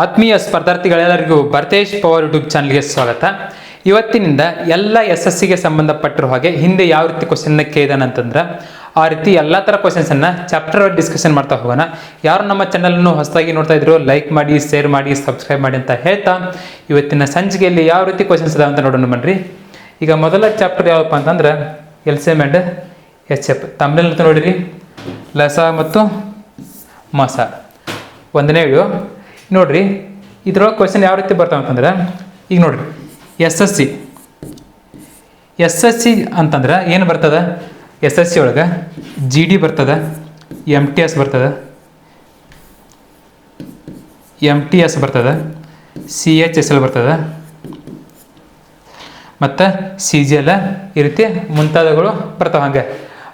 ಆತ್ಮೀಯ ಸ್ಪರ್ಧಾರ್ಥಿಗಳೆಲ್ಲರಿಗೂ Bharatesh power YouTube ಚಾನಲ್ಗೆ ಸ್ವಾಗತ. ಇವತ್ತಿನಿಂದ ಎಲ್ಲ ಎಸ್ ಎಸ್ ಸಿಗೆ ಸಂಬಂಧಪಟ್ಟಿರೋ ಹಾಗೆ ಹಿಂದೆ ಯಾವ ರೀತಿ ಕ್ವಶನ್ನ ಕೇಳಿದಾನೆ ಅಂತಂದ್ರೆ, ಆ ರೀತಿ ಎಲ್ಲ ಥರ ಕ್ವಶನ್ಸನ್ನು ಚಾಪ್ಟರ್ ಡಿಸ್ಕಷನ್ ಮಾಡ್ತಾ ಹೋಗೋಣ. ಯಾರು ನಮ್ಮ ಚಾನಲನ್ನು ಹೊಸದಾಗಿ ನೋಡ್ತಾ ಇದ್ರು ಲೈಕ್ ಮಾಡಿ ಶೇರ್ ಮಾಡಿ ಸಬ್ಸ್ಕ್ರೈಬ್ ಮಾಡಿ ಅಂತ ಹೇಳ್ತಾ ಇವತ್ತಿನ ಸಂಜೆಯಲ್ಲಿ ಯಾವ ರೀತಿ ಕ್ವಶನ್ಸ್ ಇದಾವೆ ಅಂತ ನೋಡೋಣ ಬನ್ನಿರಿ ಈಗ ಮೊದಲ ಚಾಪ್ಟರ್ ಯಾವಪ್ಪ ಅಂತಂದ್ರೆ L C M and H F. ತಮಿಳಲ್ಲಿ ನೋಡಿರಿ. ಲಸ ಮತ್ತು ಮಸ. ಒಂದನೇ ವಿಡಿಯೋ ನೋಡ್ರಿ, ಇದ್ರೊಳಗೆ ಕ್ವೆಶನ್ ಯಾವ ರೀತಿ ಬರ್ತಾವ ಅಂತಂದ್ರೆ, ಈಗ ನೋಡ್ರಿ S S C S S C ಅಂತಂದ್ರೆ ಏನು ಬರ್ತದೆ? ಎಸ್ ಎಸ್ ಸಿ ಒಳಗೆ ಜಿ ಡಿ ಬರ್ತದೆ ಎಂ ಟಿ ಎಸ್ ಬರ್ತದೆ ಎಂ ಟಿ ಎಸ್ ಬರ್ತದೆ ಸಿ ಎಚ್ ಎಸ್ ಎಲ್ ಬರ್ತದೆ, ಮತ್ತು ಸಿ ಜಿ ಎಲ್ ಈ ರೀತಿ ಮುಂತಾದವುಗಳು ಬರ್ತಾವೆ ಹಂಗೆ.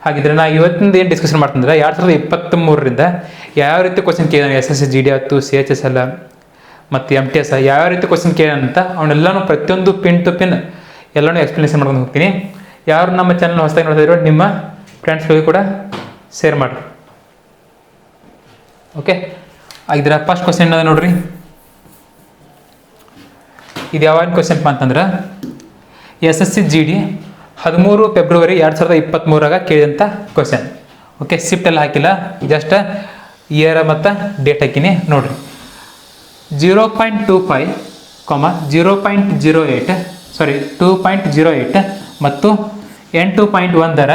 ಹಾಗಿದ್ರೆ ನಾ ಇವತ್ತಿಂದ ಏನು ಡಿಸ್ಕಷನ್ ಮಾಡ್ತಂದ್ರೆ ಎರಡು ಸಾವಿರದ ಇಪ್ಪತ್ತ್ಮೂರರಿಂದ ಯಾವ ರೀತಿ question ಕೇಳಿದಾನೆ S S C G D ಆಯ್ತು ಸಿ ಎಚ್ ಎಸ್ ಎಲ್ ಮತ್ತು ಎಂ ಟಿ ಎಸ್ ಯಾವ ರೀತಿ ಕ್ವಶನ್ ಕೇಳೋಣ ಅಂತ ಅವನ್ನೆಲ್ಲನೂ ಪ್ರತಿಯೊಂದು ಪಿನ್ ಟು ಪಿನ್ ಎಲ್ಲನೂ ಎಕ್ಸ್ಪ್ಲನೇಷನ್ ಮಾಡ್ಕೊಂಡು ಹೋಗ್ತೀನಿ. ಯಾರು ನಮ್ಮ ಚಾನಲ್ ಹೊಸದಾಗಿ ನೋಡ್ತಾ ಇರೋ ನಿಮ್ಮ ಫ್ರೆಂಡ್ಸ್ಗಳಿಗೂ ಕೂಡ ಶೇರ್ ಮಾಡಿರಿ. ಓಕೆ ಆಗಿದ್ರೆ ಫಸ್ಟ್ ಕ್ವಶನ್ ಅದ ನೋಡ್ರಿ? ಇದು ಯಾವ ಕ್ವಶನ್ಪ ಅಂತಂದ್ರೆ S S C G D ಹದಿಮೂರು ಫೆಬ್ರವರಿ ಎರಡು ಸಾವಿರದ ಇಪ್ಪತ್ತ್ಮೂರಾಗ ಕೇಳಿದಂಥ ಕ್ವಶನ್ ಓಕೆ ಶಿಫ್ಟ್ ಎಲ್ಲ ಹಾಕಿಲ್ಲ. ಜಸ್ಟ್ ಇಯರ್ ಮತ್ತು ಡೇಟ್ ಹಾಕಿನಿ ನೋಡ್ರಿ. Zero point two five comma zero point zero eight sorry two point zero eight ಮತ್ತು ಎಂಟು ಪಾಯಿಂಟ್ ಒಂದರ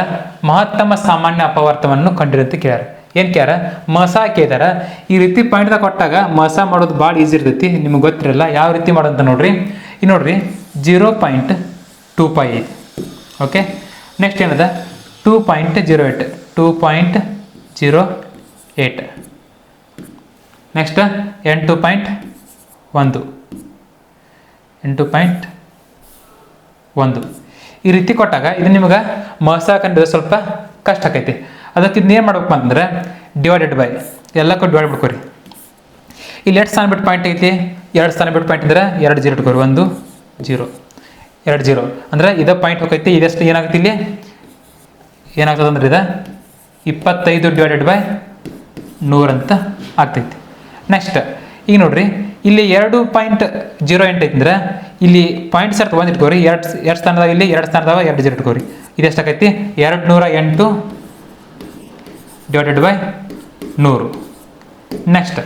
ಮಹತ್ತಮ ಸಾಮಾನ್ಯ ಅಪವರ್ತವನ್ನು ಕಂಡಿರಂತ ಕೇಳ್ಯಾರ. ಏನು ಕೇಳ್ಯಾರ? ಮಸ ಕೇಳ್ಯಾರ. ಈ ರೀತಿ ಪಾಯಿಂಟ್ದಾಗ ಕೊಟ್ಟಾಗ ಮಸ ಮಾಡೋದು ಭಾಳ ಈಸಿ ಇರ್ತೈತಿ. ನಿಮ್ಗೆ ಗೊತ್ತಿರಲ್ಲ, ಯಾವ ರೀತಿ ಮಾಡೋದಂತ ನೋಡ್ರಿ. ಈ ನೋಡ್ರಿ ಜೀರೋ ಪಾಯಿಂಟ್ ಟೂ ಪೈ ಐತಿ ಓಕೆ ನೆಕ್ಸ್ಟ್ ಏನಿದೆ? Two point zero eight two point zero eight next ಎಂಟು ಪಾಯಿಂಟ್ ಒಂದು. ಎಂಟು ಪಾಯಿಂಟ್ ಒಂದು. ಈ ರೀತಿ ಕೊಟ್ಟಾಗ ಇದು ನಿಮಗೆ ಮಸಾಕಂಡ್ರೆ ಸ್ವಲ್ಪ ಕಷ್ಟ ಆಕೈತಿ. ಅದಕ್ಕೆ ಇದನ್ನ ಏನು ಮಾಡ್ಬೇಕು ಅಂತಂದ್ರೆ ಡಿವೈಡೆಡ್ ಬೈ ಎಲ್ಲಕ್ಕೂ ಡಿವೈಡ್ ಮಾಡ್ಕೊರಿ. ಇಲ್ಲಿ ಎರಡು ಸ್ಥಾನ ಬಿಟ್ಟು ಪಾಯಿಂಟ್ ಐತಿ? ಎರಡು ಸ್ಥಾನ ಬಿಟ್ಟು ಪಾಯಿಂಟ್ ಇದ್ರೆ ಎರಡು ಜೀರೋ ಇಟ್ಕೊರಿ. ಒಂದು, ಜೀರೋ. ಎರಡು ಜೀರೋ. ಅಂದ್ರೆ ಇದೇ ಪಾಯಿಂಟ್ ಹೋಗೈತಿ, ಇದೆಷ್ಟು ಏನಾಗುತ್ತೆ ಇಲ್ಲಿ? ಏನಾಗ್ತದೆ ಅಂದ್ರೆ ಇದು? ಇಪ್ಪತ್ತೈದು ಡಿವೈಡೆಡ್ ಬೈ ನೂರಂತ ಆಗ್ತೈತಿ. ನೆಕ್ಸ್ಟ್ ಈಗ ನೋಡ್ರಿ, ಇಲ್ಲಿ ಎರಡು ಪಾಯಿಂಟ್ ಜೀರೋ ಎಂಟು ಐತಿ ಅಂದ್ರೆ, ಇಲ್ಲಿ ಪಾಯಿಂಟ್ ಸರ್ತ್ ಒಂದು ಇಟ್ಕೋರಿ, ಎರಡು ಎರಡು ಸ್ಥಾನದಾಗ ಇಲ್ಲಿ, ಎರಡು ಸ್ಥಾನದಾಗ ಎರಡು ಜೀರೋ ಇಟ್ಕೋರಿ. ಇದೆಷ್ಟಾಗೈತಿ ಎರಡು ನೂರ ಎಂಟು ಡಿವೈಡೆಡ್ ಬೈ ನೂರು. ನೆಕ್ಸ್ಟ್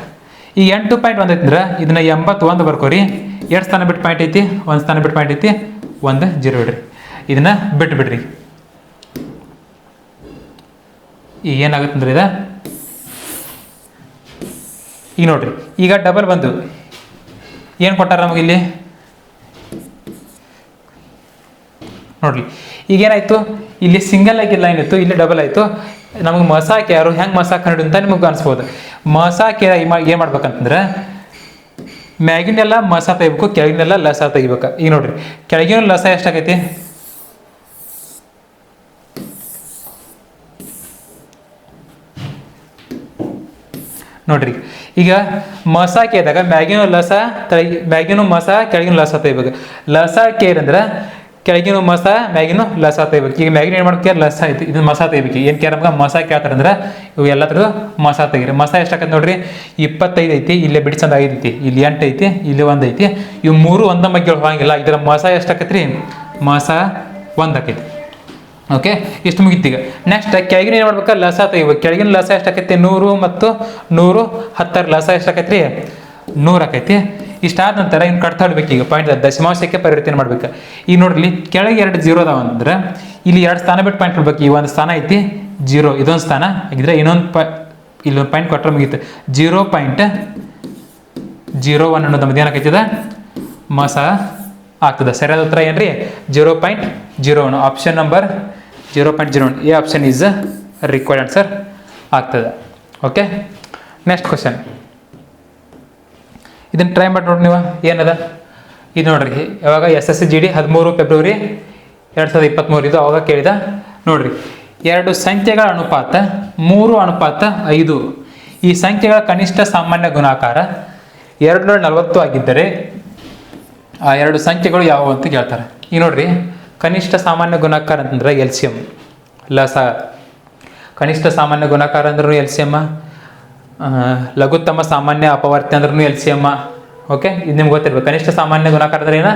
ಈ ಎಂಟು ಪಾಯಿಂಟ್ ಒಂದು ಐತಿ ಅಂದ್ರೆ, ಇದನ್ನ ಎಂಬತ್ತೊಂದು ಬರ್ಕೋರಿ. ಎರಡು ಸ್ಥಾನ ಬಿಟ್ಟು ಪಾಯಿಂಟ್ ಐತಿ, ಒಂದು ಸ್ಥಾನ ಬಿಟ್ಟು ಪಾಯಿಂಟ್ ಐತಿ. ಒಂದು ಜೀರೋ ಇಡ್ರಿ. ಇದನ್ನ ಬಿಟ್ಟು ಬಿಡ್ರಿ ಈಗ ಏನಾಗುತ್ತೆ ಅಂದ್ರೆ ಇದು? ಈಗ ನೋಡ್ರಿ, ಈಗ ಡಬಲ್ ಬಂದು. ಏನು ಕೊಟ್ಟಾರ ನಮಗೆ ಇಲ್ಲಿ? ನೋಡ್ರಿ ಈಗೇನಾಯ್ತು ಇಲ್ಲಿ ಸಿಂಗಲ್ ಆಗಿ ಲೈನ್ ಇತ್ತು, ಇಲ್ಲಿ ಡಬಲ್ ಆಯ್ತು. ನಮಗೆ ಮಸಾಕ್ ಯಾರು ಹೆಂಗೆ ಮಸಾಕ್ ಅಂತ ನಿಮಗೆ ಅನಿಸ್ಬೋದು. ಮಸಾಕ್ ಏನು ಮಾಡ್ಬೇಕಂತಂದ್ರೆ ಮ್ಯಾಗಿನೆಲ್ಲ ಮಸ ತೆಗಿಬೇಕು, ಕೆಳಗಿನೆಲ್ಲ ಲಸ ತೆಗಿಬೇಕು. ಈಗ ನೋಡ್ರಿ, ಕೆಳಗಿನ ಲಸ ಎಷ್ಟಾಗೈತಿ? ನೋಡ್ರಿ, ಈಗ ಮಸ ಕೇದಾಗ ಮ್ಯಾಗಿನ ಲಸ ತೆಗಿ, ಮ್ಯಾಗಿನ ಮಸ, ಕೆಳಗಿನ ಲಸ ತೆಗಿಬೇಕು. ಲಸ ಕೇರಂದ್ರೆ ಕೆಳಗಿನ ಮಸ, ಮ್ಯಾಗಿನ ಲಸ ತೆಗಿಬೇಕು ಈಗ ಮ್ಯಾಗಿನ ಏನು ಮಾಡ್ಕೆ ಲಸ ಐತಿ. ಇದು ಮಸ ತೆಗಿಬೇಕು ಏನು ಕೇಳ ನಮ್ಗೆ? ಮಸ ಕೇಳ್ತಾರೆ ಅಂದ್ರೆ ಇವು ಎಲ್ಲ ಥರದ್ದು ಮಸ ತೆಗಿರಿ ಮಸ ಎಷ್ಟಾಕೈತಿ ನೋಡ್ರಿ? ಇಪ್ಪತ್ತೈದು ಐತಿ, ಇಲ್ಲೇ ಬಿಡಿಸಂದ ಐದು ಐತಿ, ಇಲ್ಲಿ ಎಂಟು ಐತಿ, ಇಲ್ಲಿ ಒಂದು ಐತಿ. ಇವು ಮೂರು ಒಂದ ಬಗ್ಗೆ ಹೋಗಂಗಿಲ್ಲ ಇದರ ಮಸ ಎಷ್ಟಾಕತ್ರಿ? ಮಸ ಒಂದು ಆಕೈತಿ. ಓಕೆ ಇಷ್ಟು ಮುಗಿತೀಗ ನೆಕ್ಸ್ಟ್ ಕೆಳಗಿನ ಏನು ಮಾಡ್ಬೇಕು? ಲಸ ತೆಗಿಬೇಕು ಕೆಳಗಿನ ಲಸ ಎಷ್ಟಾಕೈತಿ? ನೂರು ಮತ್ತು ನೂರು ಹತ್ತರ ಲಸ ಎಷ್ಟಾಕೈತ್ರಿ? ನೂರು ಆಕೈತಿ ಇಷ್ಟಾದ ನಂತರ ಇನ್ನು ಕಟ್ತಾ ಇಡ್ಬೇಕು ಈಗ ಪಾಯಿಂಟ್ ದಶಮಾಂಶಕ್ಕೆ ಪರಿವರ್ತನೆ ಮಾಡ್ಬೇಕು. ಈಗ ನೋಡ್ರಿ ಕೆಳಗೆ ಎರಡು ಜೀರೋ ಅದಾವ ಅಂದ್ರೆ, ಇಲ್ಲಿ ಎರಡು ಸ್ಥಾನ ಬಿಟ್ಟು ಪಾಯಿಂಟ್ ಕೊಡ್ಬೇಕು. ಈ ಒಂದು ಸ್ಥಾನ ಐತಿ ಜೀರೋ ಇದೊಂದು ಸ್ಥಾನ ಆಗಿದ್ರೆ ಇನ್ನೊಂದು ಪ ಇಲ್ಲೊಂದು ಪಾಯಿಂಟ್ ಕೊಟ್ಟರೆ ಮುಗೀತು. ಜೀರೋ ಪಾಯಿಂಟ್ ಜೀರೋ ಒನ್ ಅನ್ನೋದು ನಮ್ದು ಏನಾಕೈತದ? ಮಸ ಆಗ್ತದೆ. ಸರಿಯಾದ ಉತ್ತರ ಏನ್ರಿ? Zero point zero one option number zero point zero one A option is required answer ಆಗ್ತದೆ. ಓಕೆ ನೆಕ್ಸ್ಟ್ ಕ್ವಶನ್ ಇದನ್ನು ಟ್ರೈ ಮಾಡಿ ನೋಡಿ ನೀವು, ಏನದ? ಇದು ನೋಡ್ರಿ, ಯಾವಾಗ ಎಸ್ ಎಸ್ ಜಿ ಡಿ ಹದಿಮೂರು ಫೆಬ್ರವರಿ ಎರಡು ಸಾವಿರದ ಇಪ್ಪತ್ತ್ಮೂರು ಇದು ಅವಾಗ ಕೇಳಿದ. ನೋಡ್ರಿ, ಎರಡು ಸಂಖ್ಯೆಗಳ ಅನುಪಾತ, ಮೂರು ಅನುಪಾತ, ಐದು. ಈ ಸಂಖ್ಯೆಗಳ ಕನಿಷ್ಠ ಸಾಮಾನ್ಯ ಗುಣಾಕಾರ ಎರಡು ನೂರ ನಲವತ್ತು ಆಗಿದ್ದರೆ ಆ ಎರಡು ಸಂಖ್ಯೆಗಳು ಯಾವುವು ಅಂತ ಕೇಳ್ತಾರೆ. ಈಗ ನೋಡ್ರಿ, ಕನಿಷ್ಠ ಸಾಮಾನ್ಯ ಗುಣಾಕಾರ ಅಂತಂದ್ರೆ ಎಲ್ ಸಿ ಎಂ ಲಸ ಕನಿಷ್ಠ ಸಾಮಾನ್ಯ ಗುಣಾಕಾರ ಅಂದ್ರೂ ಎಲ್ ಸಿ ಎಮ್ಮ ಲಘುತ್ತಮ ಸಾಮಾನ್ಯ ಅಪವರ್ತಿ ಅಂದ್ರೂ ಎಲ್ ಸಿ ಎಮ್ಮ ಓಕೆ ಇದು ನಿಮ್ಗೆ ಗೊತ್ತಿರ್ಬೇಕು. ಕನಿಷ್ಠ ಸಾಮಾನ್ಯ ಗುಣಾಕಾರ ಅಂದ್ರೆ ಏನ?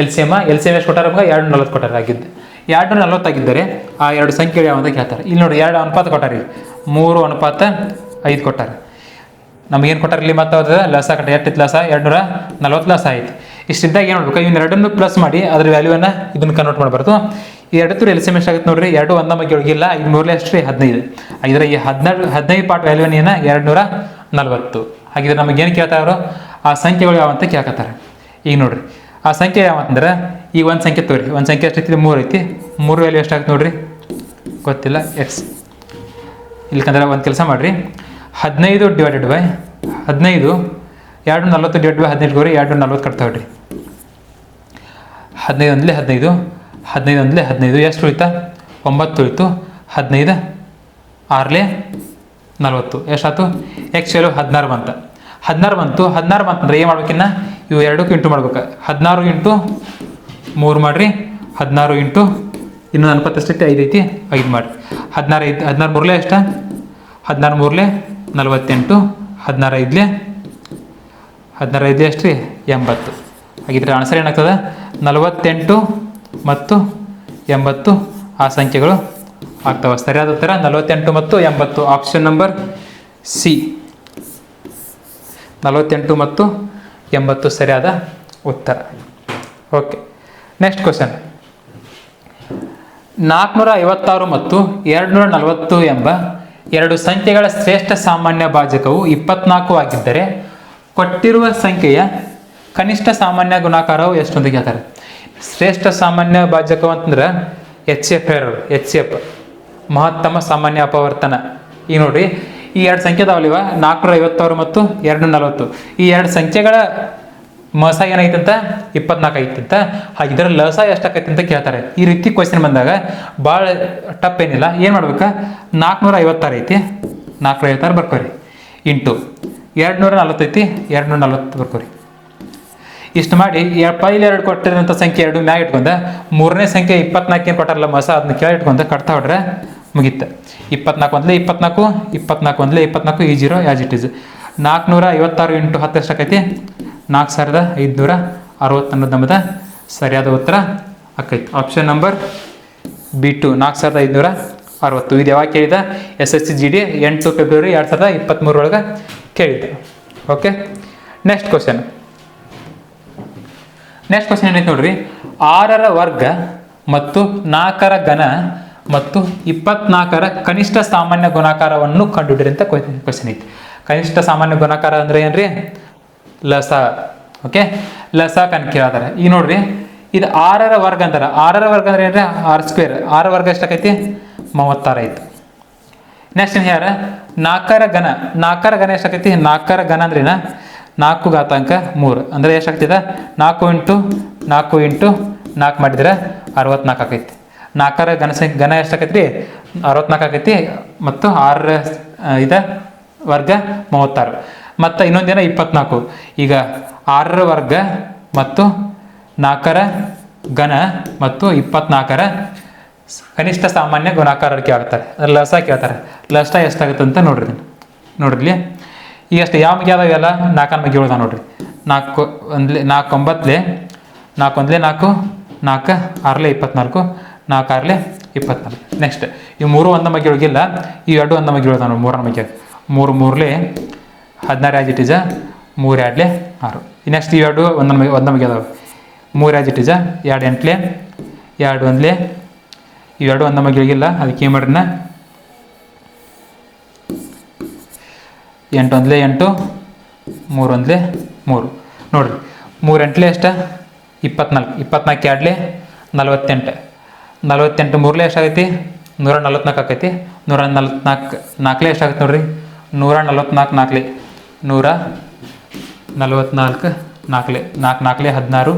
L C M L C M ಎಷ್ಟು ಕೊಟ್ಟಾರ ನಮ್ಗೆ? ಎರಡು ನಲ್ವತ್ತು ಕೊಟ್ಟಾರ ಆಗಿದ್ದು. ಎರಡು ನಲ್ವತ್ತಾಗಿದ್ದರೆ ಆ ಎರಡು ಸಂಖ್ಯೆ ಯಾವ ಅಂತ ಕೇಳ್ತಾರೆ. ಇಲ್ಲಿ ನೋಡಿ ಎರಡು ಅನುಪಾತ ಕೊಟ್ಟಾರಿ. ಮೂರು ಅನುಪಾತ ಐದು ಕೊಟ್ಟಾರೆ. ನಮಗೇನು ಕೊಟ್ಟಾರ ಇಲ್ಲಿ ಮತ್ತೆ ಹೋದ್ರೆ ಲಸ ಕಟ್ಟ. ಎಷ್ಟು ಲಸ? ಎರಡು ನೂರ ನಲ್ವತ್ತು ಲಸ ಐತಿ ಇಷ್ಟಿದ್ದಾಗ ಏನು ಮಾಡ್ಬೇಕು? ಇವ್ನ ಎರಡನ್ನು ಪ್ಲಸ್ ಮಾಡಿ ಅದ್ರ ವ್ಯಾಲ್ಯೂನ ಇದನ್ನು ಕನ್ವರ್ಟ್ ಮಾಡಬಾರ್ದು. ಎರಡು ತೂರು ಎಲ್ ಸಿ ಎಷ್ಟಾಗುತ್ತೆ ನೋಡ್ರಿ. ಎರಡು ಬಗ್ಗೆ ಒಳಗಿಲ್ಲ ಐದು ಮೂರಲೇ ಎಷ್ಟು ರೀ ಹದಿನೈದು. ಇದರ ಈ ಹದಿನಾರು, ಹದಿನೈದು ಪಾರ್ಟ್ ವ್ಯಾಲ್ಯೂ ಏನ ಎರಡು ನೂರ ನಲ್ವತ್ತು. ಹಾಗಿದ್ರೆ ನಮಗೇನು ಕೇಳ್ತಾರೋ ಆ ಸಂಖ್ಯೆಗಳು ಯಾವ ಅಂತ ಕೇಳ್ಕತ್ತಾರೆ. ಈಗ ನೋಡ್ರಿ, ಆ ಸಂಖ್ಯೆ ಯಾವ ಅಂತಂದ್ರೆ ಈಗ ಒಂದು ಸಂಖ್ಯೆ ತೋರಿ. ಒಂದು ಸಂಖ್ಯೆ ಎಷ್ಟೈತಿ ಮೂರು ಐತಿ. ಮೂರು ವ್ಯಾಲ್ಯೂ ಎಷ್ಟಾಗುತ್ತೆ ನೋಡ್ರಿ? ಗೊತ್ತಿಲ್ಲ ಎಕ್ಸ್ ಇಲ್ಕಂದ್ರೆ ಒಂದು ಕೆಲಸ ಮಾಡಿರಿ. ಹದಿನೈದು ಡಿವೈಡೆಡ್ ಬೈ ಹದಿನೈದು, ಎರಡು ನಲ್ವತ್ತು ಡಿವೈಡ್ ಬೈ ಹದಿನೈದು ಗೋರಿ, ಎರಡು ನಲ್ವತ್ತು ಕಟ್ತಾವ್ರಿ ಹದಿನೈದು ಒಂದಲೇ ಹದಿನೈದು. ಹದಿನೈದು ಒಂದಲೇ ಹದಿನೈದು, ಎಷ್ಟು ಉಳಿತಾ? ಒಂಬತ್ತು ಉಳಿತು. ಹದಿನೈದು, ಆರಲೇ ನಲವತ್ತು. ಎಷ್ಟಾಯ್ತು? ಎಕ್ಸ್ ಹದಿನಾರು ಬಂತ. ಹದಿನಾರು ಬಂತು. ಹದಿನಾರು ಬಂತಂದ್ರೆ ಏನು ಮಾಡ್ಬೇಕಿನ್ನ ಇವು ಎರಡಕ್ಕೂ ಇಂಟು ಮಾಡ್ಬೇಕು. ಹದಿನಾರು ಇಂಟು ಮೂರು ಮಾಡಿರಿ. ಹದಿನಾರು ಇಂಟು ಇನ್ನೂ ನಲ್ವತ್ತಷ್ಟೈತಿ ಐದು ಐತಿ, ಐದು ಮಾಡಿರಿ. ಹದಿನಾರು ಐದು, ಹದಿನಾರು ಮೂರಲೇ ಎಷ್ಟ? ಹದಿನಾರು ಮೂರಲೇ ನಲವತ್ತೆಂಟು. ಹದಿನಾರು ಐದಲೇ ಹದಿನಾರು ಐದಲೇ ಎಷ್ಟು ರೀ ಎಂಬತ್ತು. ಹಾಗಿದ್ರೆ ಆನ್ಸರ್ ಏನಾಗ್ತದೆ? ನಲವತ್ತೆಂಟು ಮತ್ತು ಎಂಬತ್ತು, ಆ ಸಂಖ್ಯೆಗಳು ಆಗ್ತವೆ. ಸರಿಯಾದ ಉತ್ತರ. ನಲವತ್ತೆಂಟು ಮತ್ತು ಎಂಬತ್ತು. ಆಪ್ಷನ್ ನಂಬರ್ ಸಿ ನಲವತ್ತೆಂಟು ಮತ್ತು ಎಂಬತ್ತು ಸರಿಯಾದ ಉತ್ತರ. ಓಕೆ ನೆಕ್ಸ್ಟ್ ಕ್ವಶನ್ ನಾಲ್ಕುನೂರ ಐವತ್ತಾರು ಮತ್ತು ಎರಡುನೂರ ನಲವತ್ತು ಎಂಬ ಎರಡು ಸಂಖ್ಯೆಗಳ ಶ್ರೇಷ್ಠ ಸಾಮಾನ್ಯ ಭಾಜಕವು ಇಪ್ಪತ್ನಾಲ್ಕು ಆಗಿದ್ದರೆ ಕೊಟ್ಟಿರುವ ಸಂಖ್ಯೆಯ ಕನಿಷ್ಠ ಸಾಮಾನ್ಯ ಗುಣಾಕಾರವು ಎಷ್ಟೊಂದಿಗೆ ಅಂತ ಕೇಳ್ತಾರೆ? ಶ್ರೇಷ್ಠ ಸಾಮಾನ್ಯ ಭಾಜಕ ಅಂತಂದ್ರೆ H F error H F, ಮಹತ್ತಮ ಸಾಮಾನ್ಯ ಅಪವರ್ತನ. ಈಗ ನೋಡಿ, ಈ ಎರಡು ಸಂಖ್ಯೆ ಅದಾವಲಿವ ನಾಲ್ಕುನೂರ ಐವತ್ತಾರು ಮತ್ತು ಎರಡು ನಲವತ್ತು. ಈ ಎರಡು ಸಂಖ್ಯೆಗಳ ಮಸ ಏನಾಯ್ತಂತ ಇಪ್ಪತ್ನಾಲ್ಕು ಐತಂತ ಹಾಗಿದ್ರೆ ಲಸ ಎಷ್ಟಾಕೈತಿ ಅಂತ ಕೇಳ್ತಾರೆ. ಈ ರೀತಿ ಕ್ವಶನ್ ಬಂದಾಗ ಭಾಳ ಟಪ್ ಏನಿಲ್ಲ. ಏನು ಮಾಡ್ಬೇಕು? ನಾಲ್ಕುನೂರ ಐವತ್ತಾರು ಐತಿ. ನಾಲ್ಕುನೂರ ಐವತ್ತಾರು ಬರ್ಕೋರಿ. ಇಂಟು ಎರಡು ನೂರ ನಲವತ್ತೈತಿ ಎರಡು ನೂರ ನಲ್ವತ್ತು ಬರ್ಕೋರಿ. ಇಷ್ಟು ಮಾಡಿ ಪೈಲ್ ಎರಡು ಕೊಟ್ಟಿರೋಂಥ ಸಂಖ್ಯೆ ಎರಡು ಮ್ಯಾಗ ಇಟ್ಕೊಂಡ. ಮೂರನೇ ಸಂಖ್ಯೆ ಇಪ್ಪತ್ನಾಲ್ಕು ಏನು ಕೊಟ್ಟಾರಲ್ಲ ಮಸ ಅದನ್ನ ಕೇಳಿ ಇಟ್ಕೊಂಡ, ಕಟ್ತಾ ಹೊಡ್ರೆ ಮುಗೀತು. ಇಪ್ಪತ್ನಾಲ್ಕು ಒಂದಲೇ ಇಪ್ಪತ್ನಾಲ್ಕು ಇಪ್ಪತ್ನಾಲ್ಕು ಒಂದಲೇ ಇಪ್ಪತ್ನಾಲ್ಕು, ಈ ಜೀರೋ ಯಾಸ್ ಇಟ್ ಇಸ್ ನಾಲ್ಕುನೂರ ಐವತ್ತಾರು ಇಂಟು ಹತ್ತು ಎಷ್ಟಾಕೈತಿ ನಾಲ್ಕು ಸಾವಿರದ ಐದುನೂರ ಅರವತ್ತನ್ನೋದು ನಮ್ಮದ ಸರಿಯಾದ ಉತ್ತರ ಆಕೈತಿ. ಆಪ್ಷನ್ ನಂಬರ್ ಬಿ ಟು ನಾಲ್ಕು ಸಾವಿರದ ಐದುನೂರ ಅರವತ್ತು. ಇದು ಯಾವಾಗ ಕೇಳಿದ? S S C G D ಎಂಟು ಫೆಬ್ರವರಿ ಎರಡು ಸಾವಿರದ ಇಪ್ಪತ್ತ್ಮೂರೊಳಗೆ ಕೇಳಿದ್ದೆ okay next question next question ಏನೈತೆ ನೋಡ್ರಿ? ಆರರ ವರ್ಗ ಮತ್ತು ನಾಲ್ಕರ ಘನ ಮತ್ತು ಇಪ್ಪತ್ನಾಲ್ಕರ ಕನಿಷ್ಠ ಸಾಮಾನ್ಯ ಗುಣಾಕಾರವನ್ನು ಕಂಡುಹಿಡಿರಿ ಅಂತ ಕ್ವಶನ್ ಐತಿ. ಕನಿಷ್ಠ ಸಾಮಾನ್ಯ ಗುಣಾಕಾರ ಅಂದ್ರೆ ಏನ್ರಿ? ಲಸ. ಓಕೆ ಲಸ ಕನ್ ಕೇಳದಾರ ಈಗ ನೋಡ್ರಿ, ಇದು ಆರರ ವರ್ಗ ಅಂತಾರೆ. ಆರರ ವರ್ಗ ಅಂದ್ರೆ ಏನ್ರಿ? ಆರ್ ಸ್ಕ್ವೇರ್ ಆರ ವರ್ಗ ಎಷ್ಟಾಕೈತಿ ಮೂವತ್ತಾರ ಐತಿ. ನೆಕ್ಸ್ಟ್ ಏನು ಹೇಳ್ಯಾರ? ನಾಲ್ಕರ ಘನ. ನಾಲ್ಕರ ಘನ ಎಷ್ಟಾಕೈತಿ ನಾಲ್ಕರ ಘನ ಅಂದ್ರೇನ? ನಾಲ್ಕು ಘಾತಾಂಕ ಮೂರು. ಅಂದರೆ ಎಷ್ಟಾಗ್ತಿದೆ ನಾಲ್ಕು ಇಂಟು ನಾಲ್ಕು ಇಂಟು ನಾಲ್ಕು ಮಾಡಿದ್ರೆ ಅರವತ್ನಾಲ್ಕು ಆಕೈತಿ. ನಾಲ್ಕರ ಘನ ಘನ ಎಷ್ಟಾಕೈತಿ ರೀ ಅರವತ್ನಾಲ್ಕು ಆಕೈತಿ ಮತ್ತು ಆರರ ಇದೆ ವರ್ಗ ಮೂವತ್ತಾರು. ಮತ್ತು ಇನ್ನೊಂದೇನ ಇಪ್ಪತ್ನಾಲ್ಕು. ಈಗ ಆರರ ವರ್ಗ ಮತ್ತು ನಾಲ್ಕರ ಘನ ಮತ್ತು ಇಪ್ಪತ್ನಾಲ್ಕರ ಕನಿಷ್ಠ ಸಾಮಾನ್ಯ ಗುಣಾಕಾರ ಕೇಳ್ತಾರೆ ಲಸ ಕೇಳ್ತಾರೆ. ಲಸ ಎಷ್ಟಾಗುತ್ತೆ ಅಂತ ನೋಡ್ರಿ. ನೋಡ್ರಿ ಈಗ ಅಷ್ಟು, ಯಾವ ಮಗೆ ಅದಾವ ಎಲ್ಲ ನಾಲ್ಕನ ಬಗ್ಗೆ ಹೇಳ್ದ ನೋಡ್ರಿ. ನಾಲ್ಕು ಒಂದ್ಲೆ, ನಾಲ್ಕು ಒಂಬತ್ತಲೆ ನಾಲ್ಕು ಒಂದ್ಲೆ ನಾಲ್ಕು ನಾಲ್ಕು ಆರ್ಲೆ ಇಪ್ಪತ್ನಾಲ್ಕು, ನಾಲ್ಕು ಆರ್ಲೆ ಇಪ್ಪತ್ನಾಲ್ಕು. ನೆಕ್ಸ್ಟ್ ಈ ಮೂರು ಒಂದ ಬಗ್ಗೆ ಹೋಗಿಲ್ಲ ಈ ಎರಡು ಒಂದ ಬಗ್ಗೆ ಹೇಳ್ದ ನೋಡಿ ಮೂರನ ಬಗ್ಗೆ ಮೂರು ಮೂರ್ಲೆ, ಹದಿನಾರು ಯಾಜ್ ಇಟ್ಟಿಜ ಮೂರು ಎರಡ್ಲೆ ಆರು. ನೆಕ್ಸ್ಟ್ ಈ ಎರಡು ಒಂದೊಂದು ಬಗ್ಗೆ ಒಂದ ಬಗ್ಗೆ ಅದಾವೆ. ಮೂರು ಯಾಜ್ ಇಟ್ಟಿಜ ಎರಡು ಎಂಟ್ಲೆ, ಎರಡು ಒಂದ್ಲೆ ಇವೆರಡು ಒಂದ ನಮಗೆ ಇಳಿಗಿಲ್ಲ ಅದಕ್ಕೆ ಏನು ಮಾಡ್ರಿನ ಎಂಟು ಒಂದ್ಲೆ ಎಂಟು, ಮೂರು ಒಂದ್ಲೆ ಮೂರು. ನೋಡಿರಿ, ಮೂರು ಎಂಟ್ಲೆ ಎಷ್ಟ? ಇಪ್ಪತ್ನಾಲ್ಕು. ಇಪ್ಪತ್ನಾಲ್ಕು ಎರಡ್ಲೆ, ನಲ್ವತ್ತೆಂಟು. ನಲ್ವತ್ತೆಂಟು ಮೂರಲೆ ಎಷ್ಟಾಗೈತಿ? ನೂರ ನಲ್ವತ್ನಾಲ್ಕು ಆಕೈತಿ. ನೂರ ನಲ್ವತ್ನಾಲ್ಕು, ನಾಲ್ಕಲೆ ಎಷ್ಟಾಗತ್ತೆ ನೋಡ್ರಿ? ನೂರ ನಲ್ವತ್ನಾಲ್ಕು ನಾಲ್ಕಲೆ. ನೂರ ನಲವತ್ನಾಲ್ಕು ನಾಲ್ಕಲೆ. ನಾಲ್ಕು ನಾಲ್ಕಲೆ ಹದಿನಾರು,